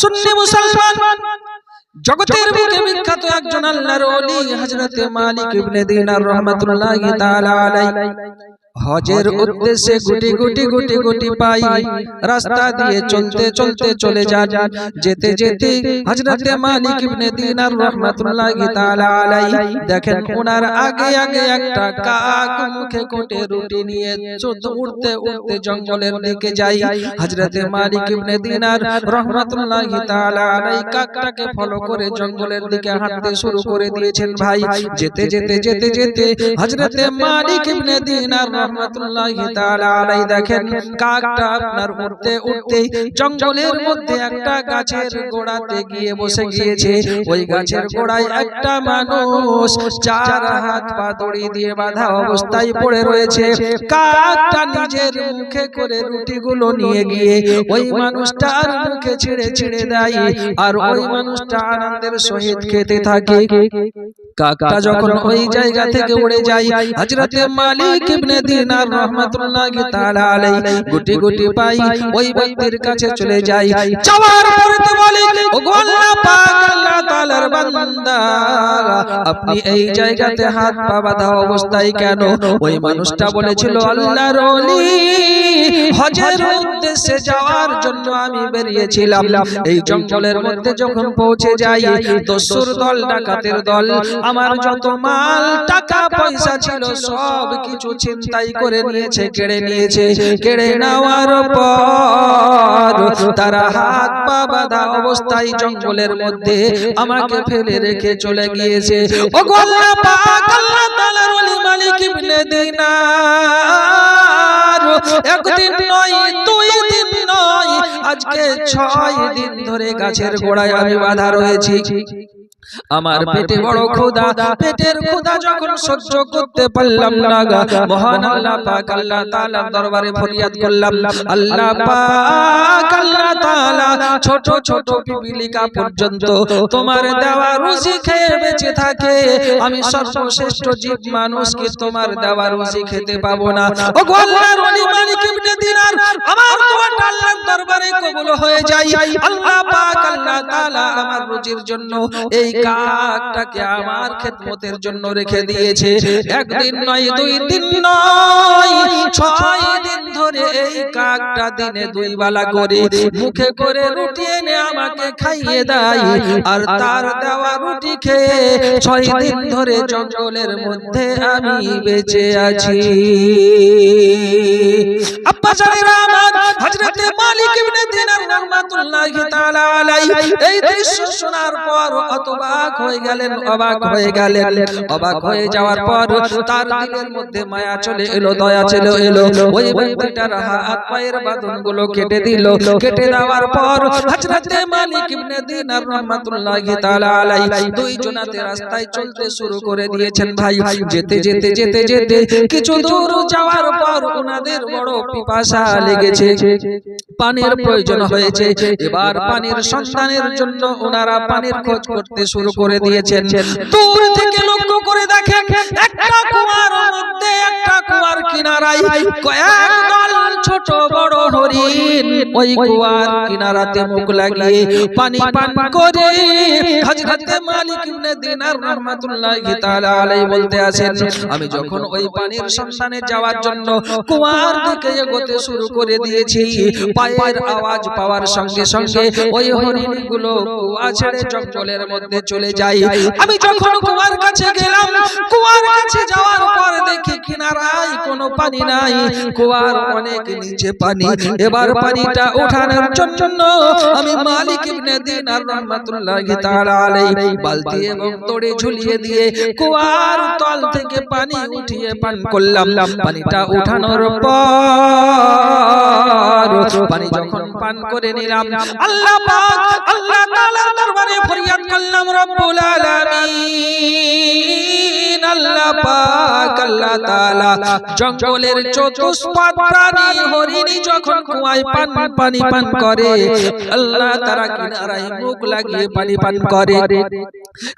সুন্নি মুসলমান। জগতের বুকে বিখ্যাত একজন আল্লাহর ওলি হযরতে মালিক ইবনে দিনার রাহমাতুল্লাহি তাআলা আলাইহি। হজের উদ্দেশ্যে গুটি গুটি গুটি গুটি পাই। রাস্তা দিয়ে চলতে চলতে চলে যান। যেতে যেতে হযরতে মালিক ইবনে দিনার রাহমাতুল্লাহি তাআলা আলাইহি। দেখেন ওনার আগে আগে একটা কাক মুখে কোটে রুটি নিয়ে চোদ্দ উড়তে উড়তে জঙ্গলের দিকে যাই। হযরতে মালিক ইবনে দিনার রাহমাতুল্লাহি তাআলা আলাইহি কাকটাকে ফলো করে জঙ্গলের দিকে হাঁটতে শুরু করে দিয়েছেন ভাই। যেতে যেতে যেতে যেতে হযরতে মালিক ইবনে দিনার রাহমাতুল্লাহি তাআলা বাঁধা অবস্থায় পড়ে রয়েছে। কাকটা নিজের মুখে করে রুটিগুলো নিয়ে গিয়ে ওই মানুষটার মুখে ছিঁড়ে ছিঁড়ে দেয় আর ওই মানুষটা আনন্দের সহিত খেতে থাকে। কাকটা যখন ওই জায়গা থেকে উড়ে যায়, হযরতে মালিক ইবনে রাহমাতুল্লাহি তাআলা গুটি গুটি পাই ওই ব্যক্তির কাছে চলে যাওয়ার পরে তো বলে ও গো আল্লাহ পাক, আল্লাহ তাআলার বান্দা, আপনি এই জায়গাতে হাত পা বাঁধা অবস্থায় কেন? ওই মানুষটা বলেছিল, আল্লাহর ওলি, হজের উদ্দেশ্যে যাওয়ার জন্য আমি বেরিয়েছিলাম। এই জঙ্গলের মধ্যে যখন পৌঁছে যাই দস্যুর দল, ডাকাতের দল, আমার যত মাল, টাকা, পয়সা ছিল, সব কিছু ছিনতাই করে নিয়েছে কেড়ে নিয়েছে কেড়ে নেওয়ার পর তারা হাত পা বাঁধা অবস্থায় জঙ্গলের মধ্যে আমাকে ফেলে রেখে চলে গিয়েছে। ও গো পাক আল্লাহ তাআলার ওলি মালিক ইবনে দিনার। একদিন নয় দুই দিন নয় আজকে ছয় দিন ধরে গাছের গোড়ায় আমি বাধা রয়েছি। আমার পেটে বড় খোদা পেটের খোদা যখন সহ্য করতে পারলাম না গা মহান আল্লাহ পাক আল্লাহ তাআলার দরবারে ফরিয়াদ করলাম। আল্লাহ পাক আল্লাহ ছোট ছোট পিপিলিকা পর্যন্ত তোমার দেওয়া রুজি খেয়ে বেঁচে থাকে। আমি সর্বশ্রেষ্ঠ জীব মানুষকে তোমার দেওয়া রুজি খেতে পাবো না। আমার দোয়াটা আল্লাহর জন্য রেখে দিয়েছে। একদিন নয়, দুই দিন নয়, ছয় দিন ধরে কাকটা দিনে দুই বেলা করে মুখে করে রুটি এনে আমাকে খাইয়ে দেয়। আর তার দেওয়া রুটি খেয়ে ছয় দিন ধরে জঙ্গলের মধ্যে আমি বেঁচে আছি। আব্বা হযরতে মালিক ইবনে দিনার রাহমাতুল্লাহি তাআলা আলাইহি। এই দৃশ্য শোনার পর অতবাক হয়ে গেলেন, অবাক হয়ে গেলেন। অবাক হয়ে যাওয়ার পর তার দিলের মধ্যে মায়া চলে এলো, দয়া চলে এলো। ওই ব্যক্তিটার হাত পায়ের বাঁধনগুলো কেটে দিল। কেটে দেওয়ার পর হযরতে মালিক ইবনে দিনার রাহমাতুল্লাহি তাআলা আলাইহি দুই জনাতে রাস্তায় চলতে শুরু করে দিয়েছেন, ভাই, যেতে যেতে যেতে যেতে। কিছু দূর যাওয়ার পর ওনাদের বড় পিপাসা লেগেছে। পানির প্রয়োজন হয়েছে। এবার পানির সন্তানের জন্য ওনারা পানির খোঁজ করতে শুরু করে দিয়েছেন। দূর থেকে লক্ষ্য করে দেখেন একটা কুয়ার মধ্যে একটা কুয়ার কিনারায় কয়েক ছোট বড় হরিণ, ওই কুয়ার কিনারাতে মুখ লাগিয়ে পানি পান করে হযরতে মালিক ইবনে দিনার রাহমাতুল্লাহি তাআলা আলাইহি বলতে আছেন, আমি যখন ওই পানির সন্ধানে যাওয়ার জন্য কুয়ার দিকে এগোতে শুরু করে দিয়েছি, পায়ের আওয়াজ পাওয়ার সঙ্গে সঙ্গে ওই হরিণগুলো কুয়া ছেড়ে জঙ্গলের মধ্যে চলে যায়। আমি যখন কুয়ার কাছে গেলাম, কুয়ার কাছে যাওয়ার পর দেখি কিনারায় কোনো পানি নাই, কুয়ার অনেক নিচে পানি এবার পানিটা ওঠানোর জন্য আমি মালিক ইবনে দিনার রাহমাতুল্লাহি তাআলা আলাইহি বালতি এবং দড়ি ঝুলিয়ে দিয়ে কুয়ার তল থেকে পানি উঠিয়ে পান করলাম। পানিটা উঠানোর পর পানি যখন পান করে নিলাম আল্লাহ পাক আল্লাহ তাআলার দরবারে ফরিয়াদ করলাম রব্বুল আলামিন। জঙ্গলের হরিণী যখন কুয়ায় পান, পানি পান করে, আল্লাহ তারা কিনারায় মুখ লাগিয়ে পানি পান করে।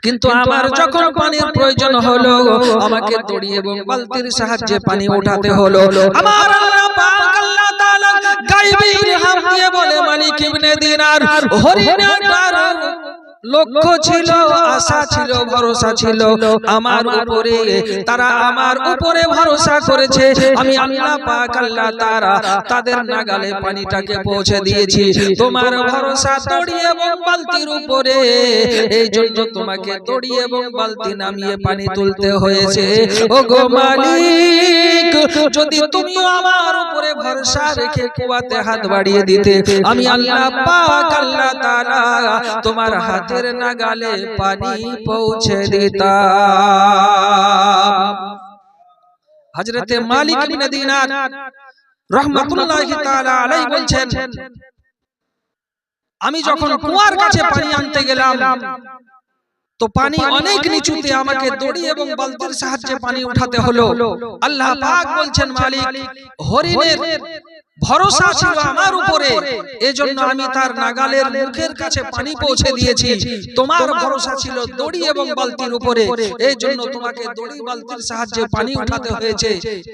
কিন্তু আমার যখন পানির প্রয়োজন হলো, আমাকে দড়ি এবং বালতির সাহায্যে পানি উঠাতে হলো। আমার আল্লাহ বলে, মালিক ইবনে দিনার লক্ষ্য ছিল আশা ছিল ভরসা ছিল। আমার উপরে তারা আমার উপরে ভরসা করেছে। আমি আল্লাহ পাক আল্লাহ তারা তাদের নাগালে পানিটাকে পৌঁছে দিয়েছি। তোমার ভরসা তড়ি এবং বালতির উপরে। এই জন্য তোমাকে তড়ি এবং বালতি নামিয়ে পানি তুলতে হয়েছে। ও গো মালিক যদি তুমি আমার উপরে ভরসা রেখে কুয়াতে হাত বাড়িয়ে দিতে আমি আল্লাহ পাক আল্লাহ তাআলা তোমার হাতের নাগালে পানি পৌঁছে দিতাম। হযরতে মালিক বিন দিনার রহমাতুল্লাহি তাআলা আলাইহি বলছেন আমি যখন কুয়ার কাছে পানি আনতে গেলাম তো পানি অনেক নিচুতে আমাকে দড়ি এবং বালতির সাহায্যে পানি উঠাতে হলো। আল্লাহ পাক বলছেন মালিক হরিণের ভরসা ছিল আমার উপরে। এজন্য আমি তার নাগালের মুখের কাছে পানি পৌঁছে দিয়েছি। তোমার ভরসা ছিল দড়ি এবং বালতির উপরে। এই জন্য তোমাকে দড়ি বালতির সাহায্যে পানি উঠাতে হয়েছে।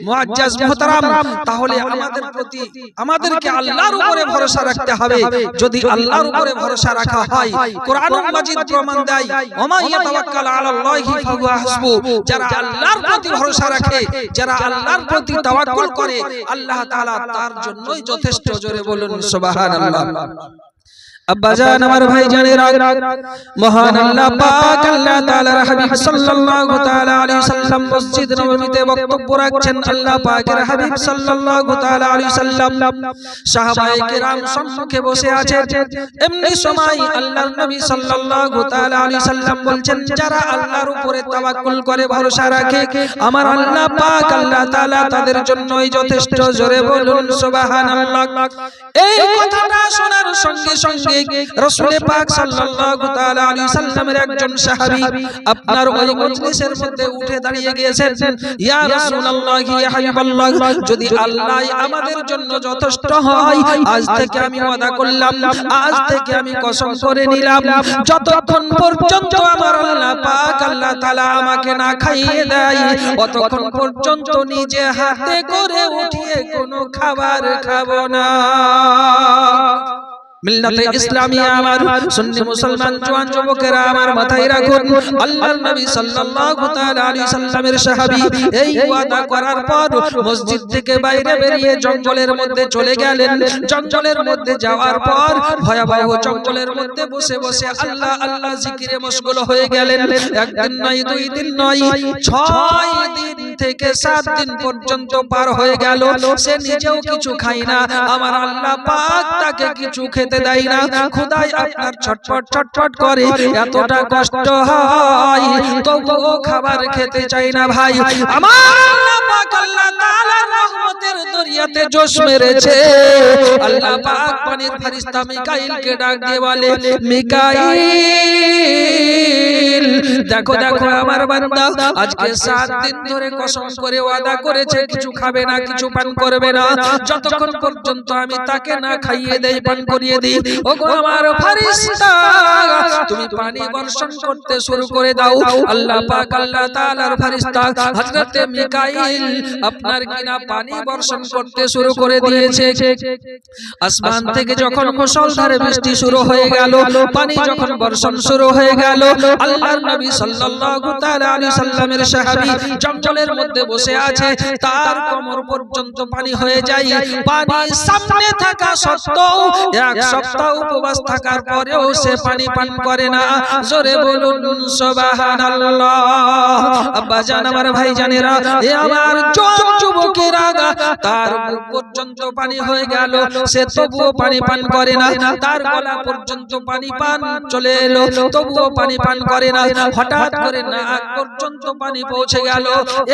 মুআজ্জাজ মুহতারাম তাহলে আমাদের প্রতি আমাদেরকে আল্লাহর উপরে ভরসা রাখতে হবে। যদি আল্লাহর উপরে ভরসা রাখা হয় কোরআনুল মাজিদ প্রমাণ দেয় ওমা ইয়াতাওয়াক্কাল আলাল্লাহি ফাহুয়া হাসবু। যারা আল্লাহর প্রতি ভরসা রাখে যারা আল্লাহর প্রতি তাওয়াক্কুল করে আল্লাহ তাআলা তার জন্যই যথেষ্ট জোরে বলুন সুবহানাল্লাহ। আব্বাজান আমার ভাই জানেরা মহান আল্লাহ পাক, আল্লাহ তাআলার হাবিব সাল্লাল্লাহু তাআলা আলাইহি সাল্লাম মসজিদ নববীতে বক্তব্য রাখছেন। আল্লাহ পাকের হাবিব সাল্লাল্লাহু তাআলা আলাইহি সাল্লাম সাহাবায়ে কেরাম সম্মুখে বসে আছেন। এমনি সময় আল্লাহর নবী সাল্লাল্লাহু তাআলা আলাইহি সাল্লাম বলছেন, যারা আল্লাহর উপরে তাওয়াক্কুল করে, ভরসা রাখে, আমার আল্লাহ পাক, আল্লাহ তাআলা তাদের জন্যই যথেষ্ট। জোরে বলুন, সুবহানাল্লাহ। এই কথাটা শোনার সঙ্গে সঙ্গে পাক সাল্লাল্লাহু তাআলা আলাইহি সাল্লামের একজন সাহাবী আপনার ওই মজলিসের মধ্যে উঠে দাঁড়িয়ে গিয়েছেন, ইয়া রাসূলুল্লাহ, ইয়া হাবিবাল্লাহ, যদি আমাদের জন্য যথেষ্ট হয়, আজ থেকে আমি ওয়াদা করলাম, আজ থেকে আমি কসম করে নিলাম, যতক্ষণ পর্যন্ত আমার আল্লাহ পাক আল্লাহ তাআলা আমাকে না খাইয়ে দেয় ততক্ষণ পর্যন্ত নিজে হাতে করে উঠিয়ে কোনো খাবার খাব না। মিল্লাতে ইসলামিয়া আমার সুন্নি মুসলমান জওয়ান যুবকেরা আমার মাথায় রাখুন। আল্লাহর নবী সাল্লাল্লাহু তাআলা আলাইহি সাল্লামের সাহাবী। এই ওয়াদা করার পর মসজিদ থেকে বাইরে বেরিয়ে জঙ্গলের মধ্যে চলে গেলেন। জঙ্গলের মধ্যে যাওয়ার পর ভয়াবহ জঙ্গলের মধ্যে বসে বসে আল্লাহ আল্লাহ জিকিরে মশগুল হয়ে গেলেন। একদিন নয় দুই দিন নয় ছয় দিন থেকে সাত দিন পর্যন্ত পার হয়ে গেল সে নিজেও কিছু খায় না আমার আল্লাহ পাক তাকে কিছু খেতে দেয় না, খোদাই আপনার ছটফট ছটফট করে। এতটা কষ্ট হয়। তবুও খাবার খেতে চাই না ভাই। আমার মিকাইল, দেখো দেখো আমার বান্দা, আজকে সাত দিন ধরে কসম করে ওয়াদা করেছে, কিছু খাবে না, কিছু পান করবে না। যতক্ষণ পর্যন্ত আমি তাকে না খাইয়ে দেই, পান করিয়ে দিই ওগো আমার ফেরেশতা তুমি পানি বর্ষণ করতে শুরু করে দাও। আল্লাহ পাক আল্লাহ তাআলার ফেরেশতা হযরতে মিকাইল আপনার কিনা পানি বর্ষণ করতে শুরু করে দিয়েছে। আসমান থেকে যখন বৃষ্টি শুরু হয়ে গেল পানি যখন বর্ষণ শুরু হয়ে গেল আল্লাহর নবী সাল্লাল্লাহু তাআলা আলাইহি সাল্লামের সাহাবী জঙ্গলের মধ্যে বসে আছে তার কোমর পর্যন্ত পানি হয়ে যায় পানি সামনে থাকা সত্ত্বেও এক সপ্তাহ উপবাস থাকার পরেও সে পানি পান করে না। জোরে বলুন, সুবহানাল্লাহ। আব্বা জান আমার ভাই জানেরা এ আমার যুবকেরা তার পর্যন্ত পানি হয়ে গেল। সে তবুও পানি পান করে না। তার গলা পর্যন্ত পানি পান চলে এলো। তবুও পানি পান করে না। হঠাৎ করে নাক পর্যন্ত পানি পৌঁছে গেল।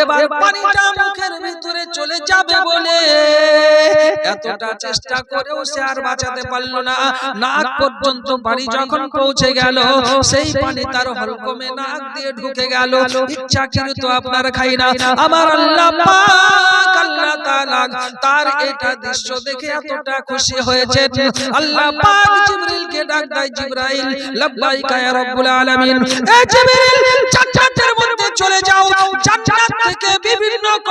এবার পানিটা মুখের ভিতরে চলে যাবে বলে এতটা চেষ্টা করেও সে আর বাঁচাতে পারল না। নাক পর্যন্ত পানি যখন পৌঁছে গেল সেই পানি তার হলকমে নাক দিয়ে ঢুকে গেল। ইচ্ছা কিন্তু আপনার খাই না। আমার আল্লাহ পাক তাআলা তার এটা দৃশ্য দেখে এতটা খুশি হয়েছে আল্লাহ পাক জিবরিলকে ডাক দেয় জিবরাইল। লাব্বাইকা ইয়া রাব্বুল আলামিন। এ জিবরিল জান্নাতের মধ্যে চলে যাও। জান্নাত থেকে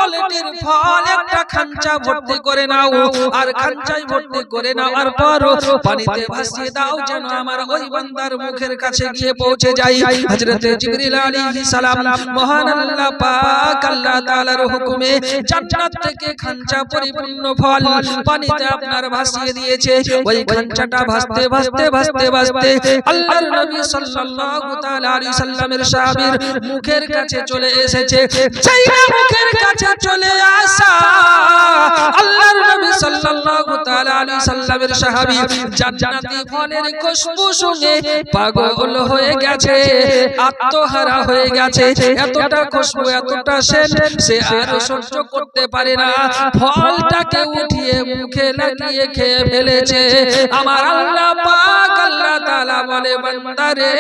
কোয়ালিটির ফল, একটা খাঞ্চা ভর্তি করে নাও, আর খাঞ্চায় ভর্তি করে নাও, আর পর, পানিতে ভাসিয়ে দাও যেন আমার ওই বান্দার মুখের কাছে গিয়ে পৌঁছে যাই। হযরত জিবরিল আলাইহিস সালাম, মহান আল্লাহ পাক, আল্লাহ তাআলার হুকুমে জান্নাত থেকে খাঞ্চা পরিপূর্ণ ফল পানিতে আপনার ভাসিয়ে দিয়েছে। ওই খাঞ্চাটা ভাসতে ভাসতে ভাসতে ভাসতে আল্লাহর নবী সাল্লাল্লাহু তাআলা আলাইহি সাল্লামের সাহাবীর মুখের কাছে চলে এসেছে। সেই মুখের কাছে চলে আসা। আল্লাহর নবী সাল্লাল্লাহু তাআলা আলাইহি সাল্লামের সাহাবী জান্নাতি ফলের খুশবু শুনে পাগল হয়ে গেছে, আত্মহারা হয়ে গেছে। এতটা খুশবু, এতটা সেন্ট সে আর সহ্য করতে পারে না। ফলটাকে উঠিয়ে মুখে লাগিয়ে খেয়ে ফেলেছে। আমার আল্লাহ পাক আল্লাহ তাআলা বলে বান্দারে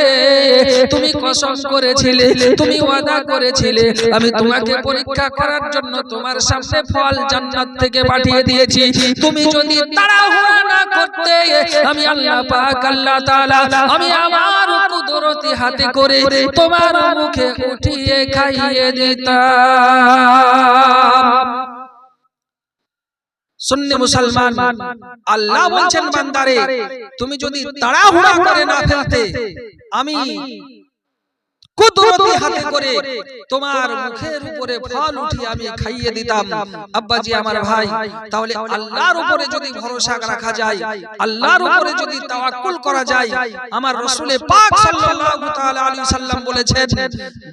তুমি কসম করেছিলে, তুমি ওয়াদা করেছিলে। আমি তোমাকে পরীক্ষা করার জন্য তোমার সামনে ফল জান্নাত থেকে পাঠিয়ে দিয়েছি। তুমি যদি তাড়াহুড়া না করতে আমি আল্লাহ পাক আল্লাহ তাআলা আমি আমার কুদরতি হাতে করে তোমার মুখে উঠিয়ে খাইয়ে দিতাম। সুন্নি মুসলমান আল্লাহ বলছেন বান্দারে তুমি যদি তাড়াহুড়া করে না ফেলতে আমি কুদরতি হাতে করে তোমার মুখের উপরে ফল উঠিয়ে আমি খাইয়ে দিতাম। আব্বাজি আমার ভাই তাহলে আল্লাহর উপরে যদি ভরসা রাখা যায় আল্লাহর উপরে যদি তাওয়াক্কুল করা যায় আমার রাসূলে পাক সাল্লাল্লাহু তাআলা আলাইহি সাল্লাম বলেছেন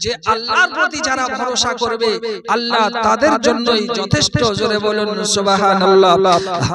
যে আল্লাহর প্রতি যারা ভরসা করবে আল্লাহ তাদের জন্যই যথেষ্ট জোরে বলুন সুবহানাল্লাহ।